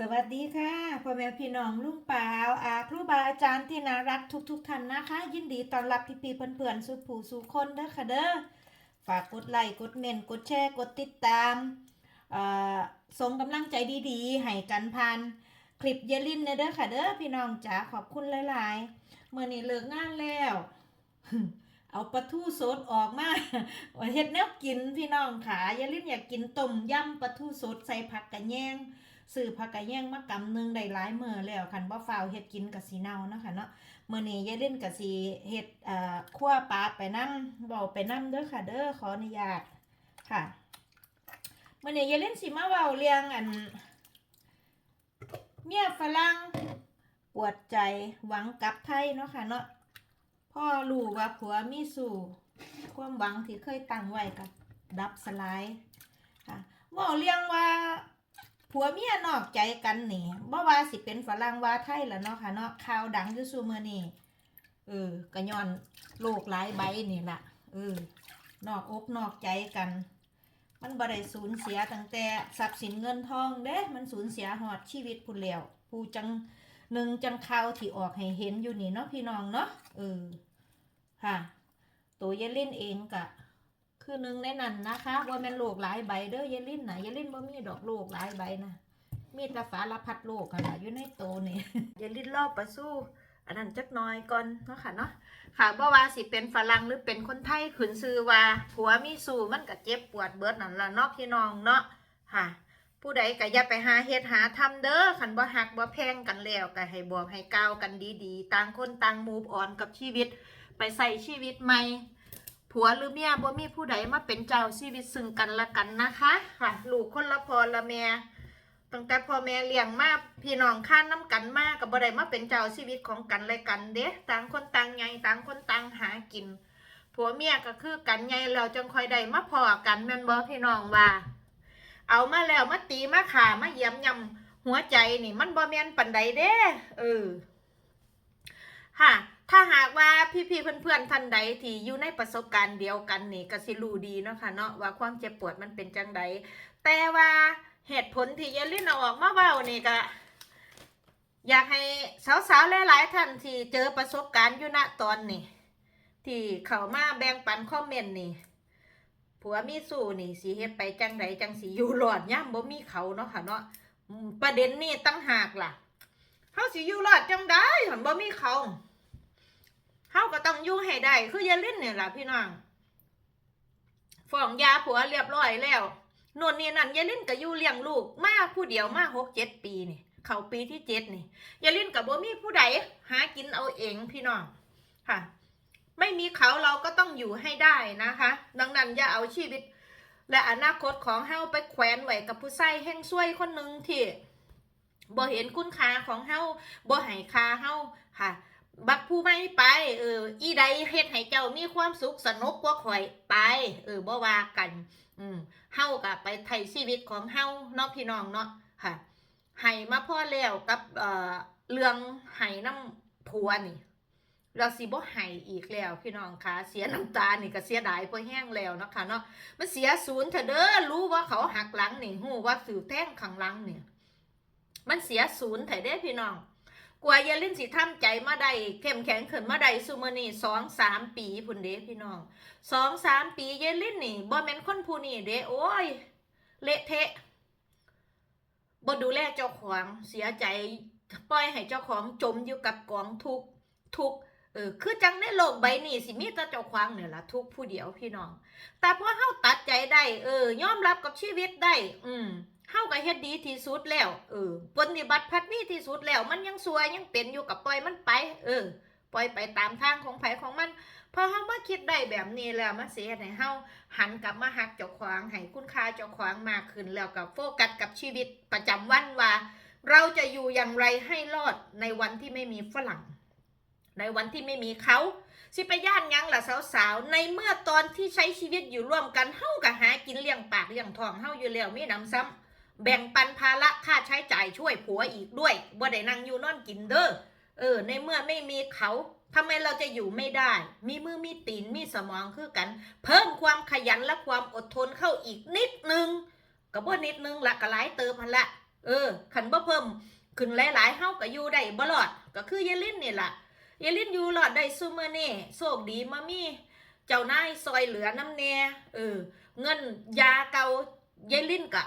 สวัสดีค่ะพ่อแม่พี่น้องลุงป่าอาครูบาอาจารย์ที่น่ารักทุกๆทท่านนะคะ ยินดีต้อนรับพี่ๆเพื่อนๆสู่ผู้สู่คนเด้อค่ะเด้อฝากกดไลค์กดเมนต์กดแชร์กดติดตามเอ่อส่งกำลังใจดีๆให้กันผ่านคลิปเยลินเด้อค่ะเด้อพี่น้องจ๋าขอบคุณหลายๆเมื่อนี้เลิกงานแล้ว เอาปลาทูสดออกมาเฮ็ดแนวกินพี่น้องขาเยลินอยากกินต้มยำปลาทูสดใส่ผักกระแยง ซื้อผักกะแยงมากำหนึงได้หลายมื้อแล้วคันบ่ฟ้าวเฮ็ดกินก็สิเน่าเนาะค่ะเนาะมื้อนี้ยายเล่นก็สิเฮ็ดเอ่อคั่วปลาไปนำเว้าไปนำเด้อค่ะ เด้อขออนุญาตค่ะมื้อนี้ยายเล่นสิมาเว้าเรื่องอันเมียฝรั่งปวดใจหวังกลับไทยเนาะค่ะเนาะพ่อรู้ว่าผัวมีสู่ความหวังที่เคยตั้งไว้กับดับสลายค่ะเว้าเรื่องว่า ผัวเมียนอกใจกันนี่บ่ว่าสิเป็นฝรั่งว่าไทยละเนาะค่ะเนาะข่าวดังอยู่ซุมื้อนี้เออก็ย้อนโลกหลายใบนี่ล่ะเออนอกอกนอกใจกัน มันบ่ได้สูญเสียตั้งแต่ทรัพย์สินเงินทองเด้ มันสูญเสียหอดชีวิตผู้แล้วผู้จังหนึ่งจังข่าวที่ออกให้เห็นอยู่นี่เนาะพี่น้องเนาะเออค่ะ ตัวเยลินเองกะ คือหนึ่งในนั้นนะคะว่าแม่นโลกหลายใบเด้อยายลินนะยายลินบ่มีดอกโลกหลายใบนะมีแต่ฝาละพัดโลกกันละอยู่ในโตนี่ยายลินรอบประสู้อันนั้นจักน้อยก่อนเนาะค่ะเนาะค่ะบ่ว่าสิเป็นฝรั่งหรือเป็นคนไทยขืนซื้อว่าผัวมีสู่มันก็เจ็บปวดเบิดนั่นละเนาะพี่น้องเนาะค่ะ ผู้ใดก็อย่าไปหาเฮ็ดหาทำเด้อคันบ่ฮักบ่แพงกันแล้วก็ให้บอกให้กล่าวกันดีๆ ต่างคนต่างมูฟออนกับชีวิต ไปใส่ชีวิตใหม่ ผัวหรือเมียบ่มีผู้ใดมาเป็นเจ้าชีวิตซึ่งกันและกันนะคะค่ะลูกคนละพอละแม่ตั้งแต่พ่อแม่เลี้ยงมาพี่น้องข้านน้ำกันมากกับบ่ได้มาเป็นเจ้าชีวิตของกันและกันเด้ต่างคนต่างไงต่างคนต่างหากิน ผัวเมียก็คือกันไงแล้วจังคอยได้มาพอกันแม่นบ่พี่น้องว่า เอามาแล้วมาตีมาขามาเยี่ยมยำหัวใจนี่ มันบ่แม่นปันใดเด้เออค่ะ ถ้าหากว่าพี่ๆเพื่อนๆท่านใดที่อยู่ในประสบการณ์เดียวกันนี่ก็สิรู้ดีเนาะค่ะเนาะว่าความเจ็บปวดมันเป็นจังใดแต่ว่าเหตุผลที่ยายลินเอาออกมาเว้านี่ก็อยากให้สาวๆหลายๆท่านที่เจอประสบการณ์อยู่ณตอนนี้ที่เข้ามาแบ่งปันคอมเมนต์นี่ผัวมีสู้นี่สิเฮ็ดไปจังใดจังสิอยู่รอดย่ำบ่มีเขาเนาะค่ะเนาะประเด็นนี่ตั้งหากล่ะเฮาสิอยู่รอดจังได๋หันบ่มีเขา เฮาก็ต้องอยู่ให้ได้คือยาเล่นเนี่ยแหละพี่น้องฟ้องยาผัวเรียบร้อยแล้วนวนนี่นั่นยาเล่นก็อยู่เลี้ยงลูกมาผู้เดียวมาหกเจ็ดปีนี่เขาปีที่เจ็ดนี่ยาเล่นกับบ่มีผู้ใดหากินเอาเองพี่น้องค่ะ ไม่มีเขาเราก็ต้องอยู่ให้ได้นะคะ ดังนั้นอย่าเอาชีวิต และอนาคตของเฮาไปแขวนไว้กับผู้ใส่แห่งซวยคนหนึ่งที่บ่เห็นคุณค่าของเฮาบ่ให้ค่าเฮาค่ะ บักผู้ไม่ไป เออ อีใดเฮ็ดให้เจ้ามีความสุขสนุกกว่าข่อยไป เออบ่ว่ากัน อืมเฮาก็ไปไถ่ชีวิตของเฮาเนาะพี่น้องเนาะค่ะให้มาพ่อแล้วกับเอ่อเรื่องให้น้ำผัวนี่เราสิบ่ให้อีกแล้วพี่น้องคะเสียน้ำตานี่ก็เสียดายพอแห้งแล้วเนาะค่ะเนาะมันเสียศูนย์เถอะเด้อรู้ว่าเขาหักหลังนี่ฮู้ว่าสื่อแท่งข้างหลังเนี่ย มันเสียศูนย์เถอเด้พี่น้อง กว่ายาลินสิทำใจมาได้เข้มแข็งขึ้นมาได้ซูมือนี่สองสามปีพุ่นเด้พี่น้องสองสามปียายลินนี่บ่แม่นคนผู้นี่เด้โอ้ยเละเทะบ่ดูแลเจ้าของเสียใจปล่อยให้เจ้าของจมอยู่กับกองทุกทุกเออคือจังในโลกใบนี้สิมีแต่เจ้าของเนี่ยล่ะทุกผู้เดียวพี่น้อง แต่พอเฮาตัดใจได้เออยอมรับกับชีวิตได้ อืมาก็เฮ็ดดีที่สุดแล้ว เออปฏิบัติพัดมีที่สุดแล้ว มันยังสวยยังเป็นอยู่กับปล่อยมันไป เออ ปล่อยไปตามทางของไผของมันพอเฮามาคิดได้แบบนี้แล้วมันสิเฮ็ดให้เฮาหันกลับมาหักเจ้าของให้คุณค่าเจ้าของมากขึ้นแล้วก็โฟกัสกับชีวิตประจำวันว่า เราจะอยู่อย่างไรให้รอดในวันที่ไม่มีฝรั่ง ในวันที่ไม่มีเขาสิไปย่านยังล่ะสาวๆ ในเมื่อตอนที่ใช้ชีวิตอยู่ร่วมกันเฮาก็หากินเลี้ยงปากเลี้ยงท้องเฮาอยู่แล้วมีน้ำซ้ำ แบ่งปันภาระค่าใช้จ่ายช่วยผัวอีกด้วยบ่ได้นั่งอยู่นอนกินเด้อเออ ในเมื่อไม่มีเขาทำไมเราจะอยู่ไม่ได้ มีมือมีตีนมีสมองคือกัน เพิ่มความขยันและความอดทนเข้าอีกนิดนึงก็บ่นิดนึงละก็หลายเติมพันละ เออขันบ่เพิ่มขึ้นหลายๆเฮาก็อยู่ได้บ่รอด ก็คือยายลินนี่ละยายลินอยู่รอดได้ซุมื้อนี้โชคดีมามีเจ้านายซอยเหลือน้ำแน่เออ เงินยาเกายายลินกะ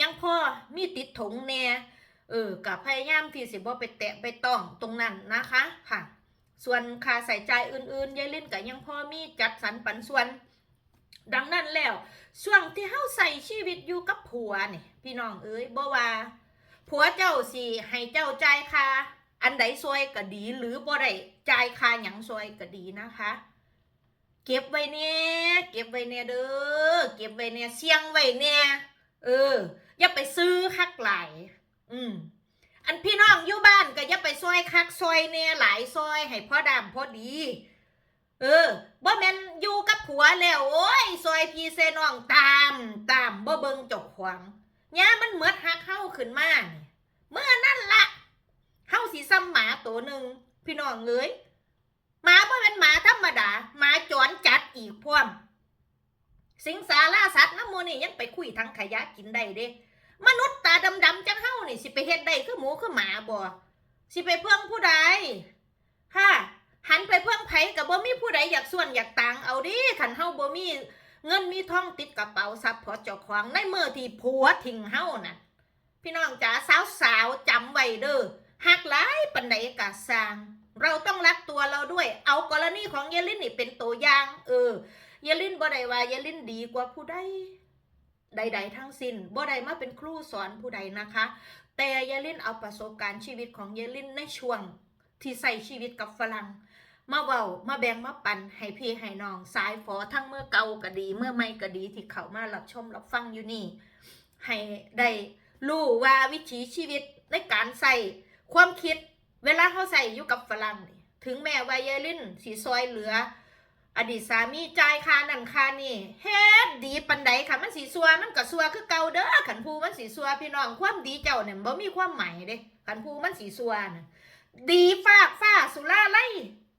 ยังพอมีติดถงแน่เออกับพยายามที่สิบ่ไปแตะไปต้องตรงนั้นนะคะค่ะ ส่วนค่าใส่ใจอื่นๆยายเลินกะยังพอมีจัดสรรปันส่วน ดังนั้นแล้ว ช่วงที่เฮาใส่ชีวิตอยู่กับผัวนี่พี่น้องเอ้ยบ่ว่าผัวเจ้าสิให้เจ้าจ่ายค่าอันใดซวยก็ดีหรือบ่ได้จ่ายค่าหยังซวยก็ดีนะคะเก็บไว้เนี่ยเก็บไว้เนี่ยเด้อเก็บไว้เนี่ยเสี่ยงไว้เนี่ยเออ อย่าไปซื้อคักหลายอืมอันพี่น้องอยู่บ้านก็อย่าไปซอยคักซอยเนี่ยหลายซอยให้พ่อดำพอดี เออบ่แม่นอยู่กับผัวแล้วโอ้ยซอยพี่เซน้องตามตามบ่เบิ่งจกขวางย่ามันเหมือดหักเฮาขึ้นมานี่เมื่อนั่นละเฮาสิซ้ำหมาตัวหนึ่งพี่น้องเอ้ยหมาบ่เป็นหมาธรรมดาหมาจรจัดอีกพร้อมสิงสาราสัตว์น้ำมูนี่ยังไปคุยทั้งขยะกินได้เด้ มนุษย์ตาดำๆจังเฮานี่สิไปเฮ็ดได้คือหมูคือหมาบ่สิไปเพิ่งผู้ใดค่ะหันไปเพิ่งไผกับบ่มีผู้ใดอยากส่วนอยากต่างเอาดิขันเฮาบ่มีเงินมีทองติดกระเป๋าทรัพย์พอเจ้าของในเมื่อที่ผัวทิ้งเฮาน่ะพี่น้องจ๋าสาวๆจำไว้เด้อหักหลายปันใดกะสร้าง เราต้องรักตัวเราด้วย เอากรณีของเยลินนี่เป็นตัวอย่าง เออ เยลินบ่ได้ว่าเยลินดีกว่าผู้ใด ใด ๆ ทั้งสิ้นบ่ได้มาเป็นครูสอนผู้ใดนะคะ แต่เยลินเอาประสบการณ์ชีวิตของเยลินในช่วงที่ใส่ชีวิตกับฝรั่งมาเว้ามาแบ่งมาปันให้พี่ให้น้องสายฝอทั้งเมื่อเก่าก็ดี เมื่อไม่ก็ดีที่เขามารับชมรับฟังอยู่นี่ ให้ได้รู้ว่าวิถีชีวิตในการใส่ความคิด เวลาเขาใส่อยู่กับฝรั่งถึงแม้ว่าเยลินสีซอยเหลือ อดีตสามีจ่ายค่านั่นค่านี่เฮ็ดดีปันใดค่ะมันสีซัวมันก็ซัวคือเก่าเด้อขันพูมันสีซัวพี่น้องความดีเจ้าเนี่ยบ่มีความหมายเด้ขันพูมันสีซัวน่ะดีฟากฟ้าสุราไล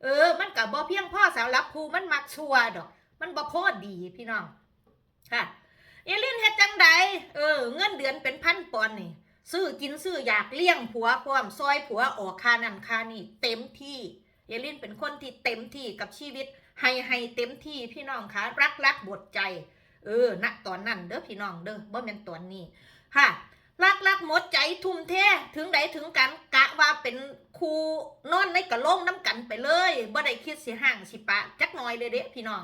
เออ มันก็บ่เพียงพ่อสำหรับผู้มันมักชัวดอก มันบ่พอดีพี่น้องค่ะเอลินเฮ็ดจังใดเออ เงินเดือนเป็นพันปอนนี่ซื้อกินซื้ออยากเลี้ยงผัวพร้อมซอยผัวออกค่านั่นค่านี่เต็มที่เอลินเป็นคนที่เต็มที่กับชีวิต ให้ให้เต็มที่พี่น้องคะรักรักบดใจ เออณตอนนั้นเด้อพี่น้องเด้อบ่แม่นตอนนี้ค่ะรักรักหมดใจทุ่มเทถึงใดถึงกันกะว่าเป็นครูนอนในกระโลงน้ำกันไปเลยบ่ได้คิดสิห่างสิปะ จักหน่อยเลยเด้พี่น้อง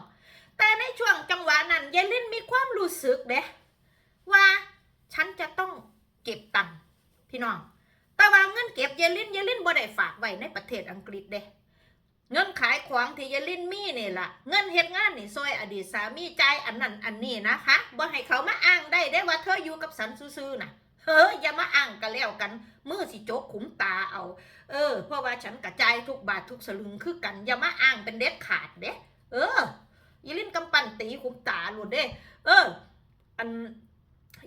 แต่ในช่วงจังหวะนั้นยายลินมีความรู้สึกเด้ว่าฉันจะต้องเก็บตังค์พี่น้อง แต่ว่าเงินเก็บยายลินยายลินบ่ได้ฝากไว้ในประเทศอังกฤษเด้ เงินขายของที่ยายลินมีนี่ล่ะ เงินเฮ็ดงานนี่ซอยอดีตสามีใจอันนั้นอันนี้นะคะบ่ให้เขามาอ้างได้ได้ว่าเธออยู่กับฉันซื่อๆนะเฮ้ยอย่ามาอ้างกันแล้วกันมือสิโจกขุมตาเอา เออ เพราะว่าฉันกระจายทุกบาททุกสลึงคือกันอย่ามาอ้างเป็นเด็ดขาดเด้เออยายลินกำปั้นตีขุมตาหลุดเด้ เออ อัน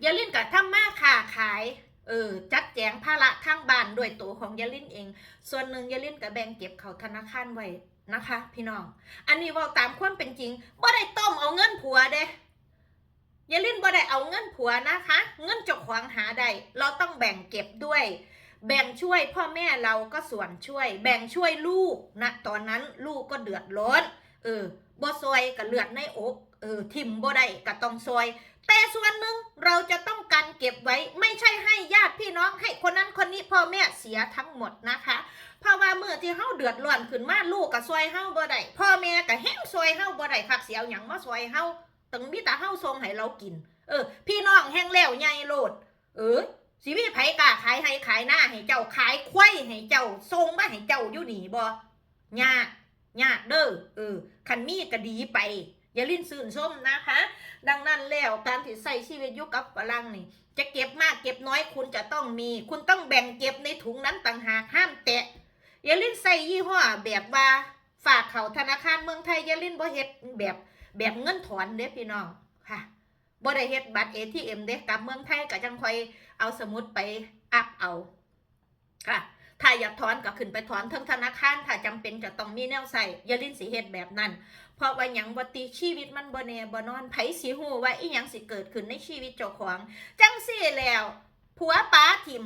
ยายลินกับทำมาค้าขาย เออจัดแจงภาระทางบ้านด้วยตัวของยาลินเอง ส่วนหนึ่งยาลินกับแบงเก็บเขาธนาคารไว้นะคะ พี่น้อง อันนี้เว่าตามความเป็นจริงบ่ได้ต้มเอาเงินผัวเด้ยาลินบ่ได้เอาเงินผัวนะคะ เงินจ้าของหาได้เราต้องแบ่งเก็บด้วย แบ่งช่วยพ่อแม่เราก็ส่วนช่วย แบ่งช่วยลูกนะตอนนั้นลูกก็เดือดร้อนเออบ่ซอยกับเลือดในอกเออทิมบ่ได้ก็ต้องซอย แต่ส่วนหนึ่งเราจะต้องการเก็บไว้ไม่ใช่ให้ น้องให้คนนั้นคนนี้พ่อแม่เสียทั้งหมดนะคะเพราะว่าเมื่อที่เฮาเดือดร้อนขึ้นมาลูกก็ซอยเฮาบ่ได้พ่อแม่ก็แห้งซอยเฮาบ่ได้คักเสียวหยังมาซอยเฮาตึงมีแต่เฮาส่งให้เรากิน เออ พี่น้องแห้งแล้วใหญ่โลด เออสิมีไผกล้าขายให้ขายหน้าให้เจ้าขายควายให้เจ้าส่งมาให้เจ้าอยู่หนีบ่ยากยากเด้อเออคันมีก็ดีไปอย่าลิ้นซื่นส้มนะคะ ดังนั้นแล้วการที่ใส่ชีวิตอยู่กับฝรั่งนี่ จะเก็บมากเก็บน้อยคุณจะต้องมี คุณต้องแบ่งเก็บในถุงนั้นต่างหากห้ามแตะอย่าลิ้นใส่ยี่ห้อแบบว่าฝากเขาธนาคารเมืองไทยอย่าลิ้นบ่เฮ็ดแบบแบบเงินถอนเด้พี่น้องค่ะบ่ได้เฮ็ดบัตร ATM เอ็มเด้กลับเมืองไทยก็จังค่อยเอาสมุดไปอัพเอาค่ะถ้าอยากถอนก็ขึ้นไปถอนเทั้งธนาคารถ้าจำเป็นจะต้องมีแนวใส่อย่าลิ้นสิเฮ็ดแบบนั้น ราะว่าหยังบ่ติชีวิตมันบ่แน่บ่นอนไผสิฮู้ว่าอีหยังสิเกิดขึ้นในชีวิตเจ้าของ จังซี่แล้ว ผัวป๋าถิ่ม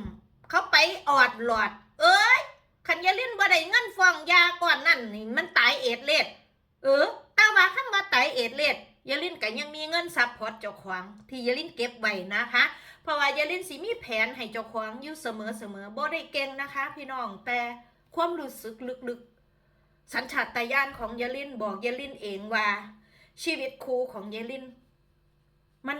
เขาไปออดหลอด เอ้ยขันยาลินบ่ได้เงินฟองยาก่อนนั่นนี่มันตายเอดเลดเออแต่ว่าคันว่าตายเอดเลดยาลินก็ยังมีเงินซัพพอร์ตเจ้าของที่ยาลินเก็บไว้นะคะ เพราะว่ายาลินสิมีแผนให้เจ้าของอยู่เสมอเสมอบ่ได้เก่งนะคะ พี่น้องแต่ความรู้สึกลึกๆ สัญชาตญาณของเยลินบอกเยลินเองว่า ชีวิตครูของเยลิน มัน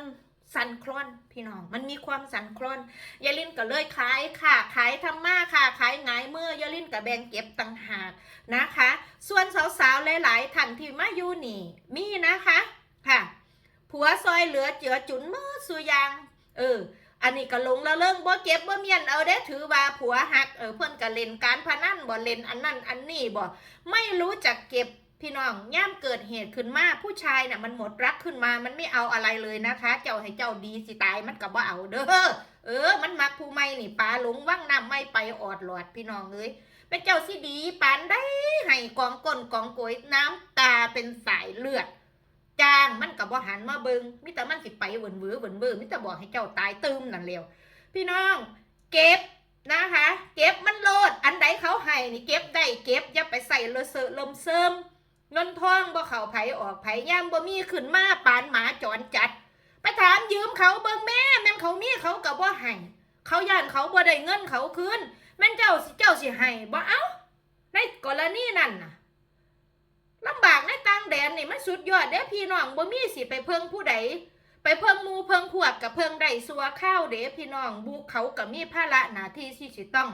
สั่นคลอนพี่น้อง มันมีความสั่นคลอนยาลินก็เลยขายค่ะ ขายทำมาค่ะ ขายงายเมื่อยาลินกับแบ่งเก็บต่างหากนะคะ ส่วนสาวๆหลายๆท่านที่มาอยู่นี่ มีนะคะค่ะ ผัวซอยเหลือเจือจุนมือสุยาง เออ อันนี้ก็ลงละเลิงบ่เก็บบ่เมียนเอาได้ถือว่าผัวหักเออเพิ่อนก็เล่นการพนันบ่เล่นอันนั้นอันนี้บ่ไม่รู้จักเก็บพี่น้องย่ามเกิดเหตุขึ้นมาผู้ชายน่ะมันหมดรักขึ้นมามันไม่เอาอะไรเลยนะคะ เจ้าให้เจ้าดีสิตายมันก็บ่เอาเด้อเออ มันมักผู้ไม่นี่ปลาหลงว่างน้ำไม่ไปออดหลอดพี่น้องเอ้ยเป็นเจ้าสิดีปานได้ให้กองก้นกองโกยน้ำตาเป็นสายเลือด จ้างมันกับบ่หันมาเบิงมิแต่มันสิไปเหวินเวือเหวินเวือมิแต่บอกให้เจ้าตายตึมนั่นเร็วพี่น้องเก็บนะคะ เก็บมันโลดอันใดเขาให้นี่เก็บได้เก็บอย่าไปใส่เลอะเซอะลมเสริมเงินทองบ่เขาไผออกไผย่ามบ่มีขึ้นมาปานหมาจรจัด ไปถามยืมเขาเบิ่งแม่แม่นเขามีเขากับบ่ให้เขาย่านเขาบ่ได้เงินเขาคืนแม่นเจ้าสิเจ้าสิให้บ่เอ้าในกรณีนั่นน่ะ ลำบากในต่างแดนนี่มันสุดยอดเด้พี่น้องบ่มีสิไปเพิ่งผู้ใดไปเพิ่งมูเพิ่งพวกกับเพิ่งได้สัวข้าวเด้พี่น้องบุกเขากับมีภาระหน้าที่ที่สิต้อง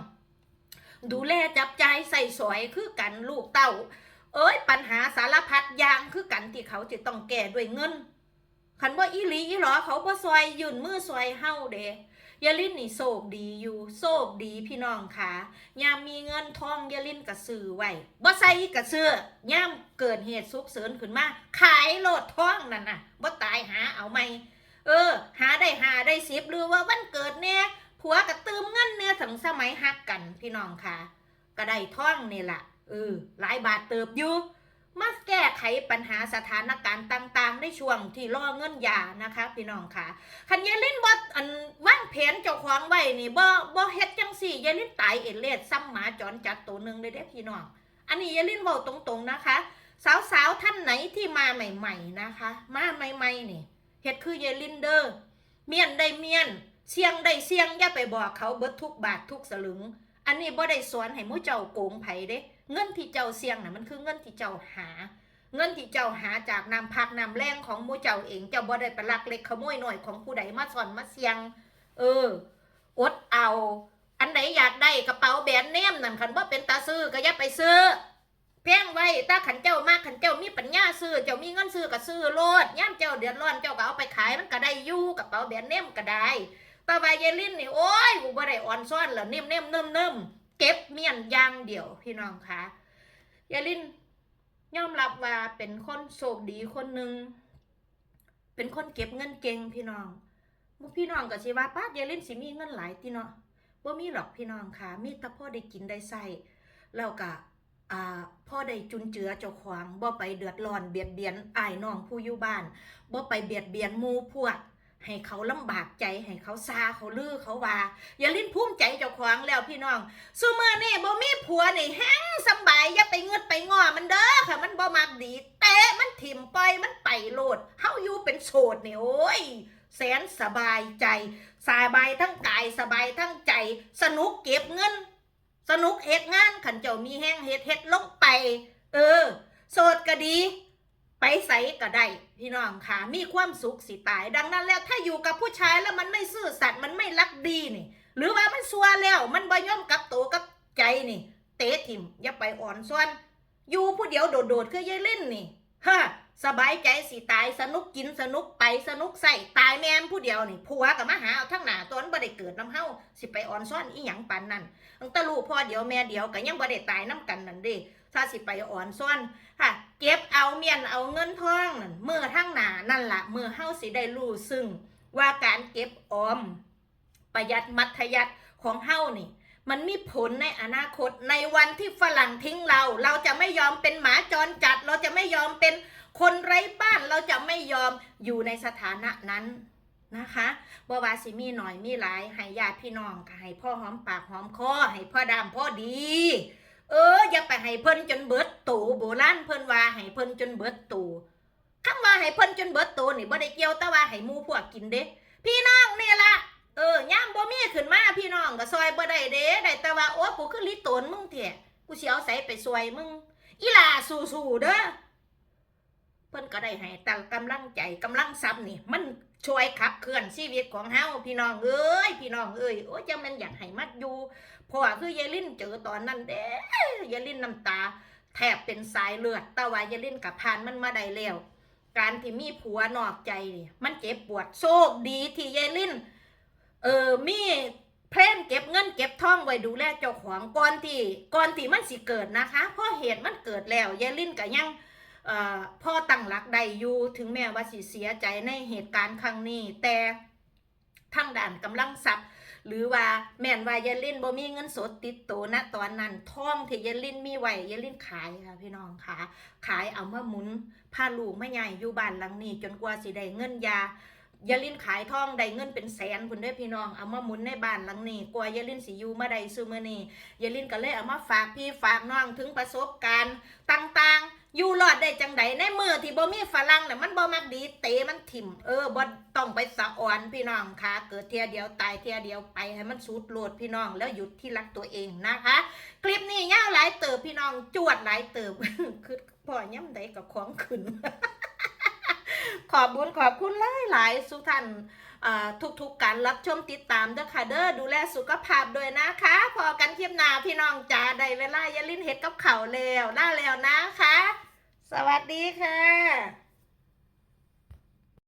ดูแลจับใจใส่สอยคือกันลูกเต้า เอ้ยปัญหาสารพัดอย่างคือกันที่เขาจะต้องแก้ด้วยเงินคันว่าอีหลีอีหรอเขาบ่ซอยยื่นมือซอยเฮาเด้ ยาลินนี่โศกดีอยู่โศกดีพี่น้องค่ะยามมีเงินทองยาลินกระซื้อไว้บ่ใส่กระซื้อยามเกิดเหตุสุกเสริญขึ้นมาขายโลดทองนั่นน่ะบ่ตายหาเอาไหมเออ หาได้หาได้สิบหรือว่าวันเกิดเนี่ยผัวก็ตืมเงินเนี่ยถึงสมัยฮักกันพี่น้องค่ะก็ได้ท่องนี่แหละเออหลายบาทเติบอยู่ มาแก้ไขปัญหาสถานการณ์ต่างๆ ในช่วงที่รอเงินยานะคะพี่น้องค่ะคันยายลินบ่อันวางแผนเจ้าของไว้นี่บ่บ่เฮ็ดจังซี่ยายลินตายเอเลดซ้ำหมาจรจัดตัวหนึ่งเลยเด้พี่น้อง อันนี้ยายลินเว้าตรงๆนะคะ สาวๆท่านไหนที่มาใหม่ๆนะคะ มาใหม่ๆนี่เฮ็ดคือยายลินเด้อเมียนได้เมียนเสียงได้เสียงอย่าไปบอกเขาเบิดทุกบาททุกสลึง อันนี้บ่ได้สอนให้มู่เจ้าโกงไผเด้ เงินที่เจ้าเสี่ยงน่ะมันคือเงินที่เจ้าหา เงินที่เจ้าหาจากนำพักนำแรงของมู่เจ้าเองเจ้าบ่ได้ไปลักเล็กขโมยหน่อยของผู้ใดมาสอนมาเสี่ยง เอออดเอา อันไหนอยากได้กระเป๋าแบรนด์เนมนั่นคันว่าเป็นตาซื้อก็อย่าไปซื้อแพงไว้ถ้าขันเจ้ามากขันเจ้ามีปัญญาซื้อเจ้ามีเงินซื้อก็ซื้อโลดย่ามเจ้าเดือดร้อนเจ้าก็เอาไปขายมันก็ได้อยู่กระเป๋าแบรนด์เนมก็ได้ต่ว่าเยลินนี่โอ้ยกูบ่ได้อ่อนซ้อนแล้วเนมเนมเนิ่มเนิ่ม เก็บเมียนย่างเดียวพี่น้องคะเยลินยอมรับว่าเป็นคนโชคดีคนหนึ่งเป็นคนเก็บเงินเก่งพี่น้องมู่พี่น้องก็สิว่าป้าเยลินสิมีเงินหลายติเนาะบ่มีหรอกพี่น้องค่ะ มีแต่พ่อได้กินได้ใส่แล้วก็พ่อได้จุนเจือเจ้าของบ่ไปเดือดร้อนเบียดเบียนอ้ายน้องผู้อยู่บ้านบ่ไปเบียดเบียนมูพวก ให้เขาลำบากใจให้เขาซาเขาลือเขาว่า อย่าลิ้นภูมิใจเจ้าของแล้วพี่น้องซุมื้อนี่บ่มีผัวนี่แฮงสบายอย่าไปเงืดไปงอมันเด้อค่ะ มันบ่มักดีเตะมันถิ่มปล่อยมันไปโลดเฮาอยู่เป็นโสดนี่โอ้ยแสนสบายใจ สบายทั้งกายสบายทั้งใจ สนุกเก็บเงิน สนุกเฮ็ดงานขันเจ้ามีแห้งเฮ็ดเฮ็ดลงไป เออ โสดก็ดี ไปใสก็ได้ พี่น้องค่ะมีความสุขสิตาย ดังนั้นแล้วถ้าอยู่กับผู้ชายแล้วมันไม่ซื่อสัตย์มันไม่รักดีนี่ หรือว่ามันซัวแล้ว มันบ่ย่อมกับตัวกับใจนี่ เตะถิ่มอย่าไปอ่อนส่วนอยู่ผู้เดียวโดดๆคือยายเล่นนี่ฮะสบายใจสิตายสนุกกินสนุกไปสนุกใส่ตายแมนผู้เดียวนี่ผัวกับมาหาเอาทั้งหน้าตอนบ่ได้เกิดน้ำเฮาสิไปอ่อนซ่อนอีหยังปานนั้นตั้งแต่ลูกพ่อเดียวแม่เดียวก็ยังบ่ได้ตายน้ำกันนั่นเด้ ถ้าสิไปอ่อนซ่อนค่ะ เก็บเอาเมียนเอาเงินทองนั่นเมื่อทั้งหนานั่นละเมื่อเฮาสิได้รู้ซึ่งว่าการเก็บออม ประหยัดมัธยัติของเฮานี่ มันมีผลในอนาคตในวันที่ฝรั่งทิ้งเรา เราจะไม่ยอมเป็นหมาจรจัด เราจะไม่ยอมเป็นคนไร้บ้านเราจะไม่ยอมอยู่ในสถานะนั้นนะคะบ่ว่าสิมีหน่อยมีหลาย ให้ญาติพี่น้องก็ให้พ่อหอมปากหอมคอให้พ่อดำพ่อดี เอออย่าไปให้เพิ่นจนเบิดตูโบราณเพิ่นว่าให้เพิ่นจนเบิดตูคำว่าให้เพิ่นจนเบิดตูนี่บ่ได้เกี่ยวแต่ว่าให้หมู่พวกกินเด้ พี่น้องนี่ละเออย่ามบ่มีขึ้นมาพี่น้องก็ซอยบ่ได้เด้ได้แต่ว่าโอ้กูคือลิตนมึงแท้กูสิเอาใส่ไปซอยมึง อีหล่าสู้ๆเด้อเพิ่นก็ได้ให้แต่กำลังใจกำลังทรัพย์นี่ มัน ช่วยขับเคลื่อนชีวิตของเฮาพี่น้องเอ้ยพี่น้องเอ้ยโอ้ยจังม่นอยากให้มัดอยู่เพราะว่าคือยายลินเจอตอนนั้นเด้ยายลินน้ำตา แทบเป็นสายเลือดแต่ว่ายายลินกับพานมันมาได้แล้วการที่มีผัวนอกใจนี่มันเจ็บปวดโชคดีที่ยายลินเออมีเพลนเก็บเงินเก็บทองไว้ดูแลเจ้าของก่อนที่ก่อนที่มันสิเกิดนะคะเพราะเหตุมันเกิดแล้วยายลินก็ยัง พ่อตั้งหลักได้อยู่ถึงแม้ว่าสิเสียใจในเหตุการณ์ครั้งนี้ แต่ทางด่านกำลังทรัพย์ หรือว่าแม่นว่ายาลินบ่มีเงินสดติดตัวณตอนนั้นท่องที่ยาลินมีไหวยาลินขายค่ะพี่น้องค่ะ ขายเอามาหมุนพาลูกมาใหญ่อยู่บ้านหลังนี้ จนกว่าสิได้เงินยา ยาลินขายทองได้เงินเป็นแสนพุ่นเด้อพี่น้องเอามาหมุนในบ้านหลังนี้กว่ายาลินสิอยู่มาได้ซุมื้อนี้ยาลินก็เลยเอามาฝากพี่ฝากน้องถึงประสบการณ์ต่างๆ อยู่รอดได้จังไดในมือที่บ่มีฝรั่งน่ะมันบ่มักดีเตะมันถิ่มเออบ่ต้องไปสะอ่อนพี่น้องค่ะเกิดเทียเดียวตายเทียเดียวไปให้มันสุดโลดพี่น้องแล้วหยุดที่รักตัวเองนะคะ คลิปนี้ยาวหลายเติบพี่น้องจวดหลายเติบคือพ่อย่ำใดกับของขึ้น ขอบบุญขอบคุณหลายหลายๆสุท่านทุกๆการรับชมติดตามเด้อค่ะเด้อดูแลสุขภาพด้วยนะคะ พอกันคลิปหน้าพี่น้องจ๋าได้เวลาอย่าลิ้นเห็ดกับเข่าแล้วล่าแล้วนะคะ สวัสดีค่ะ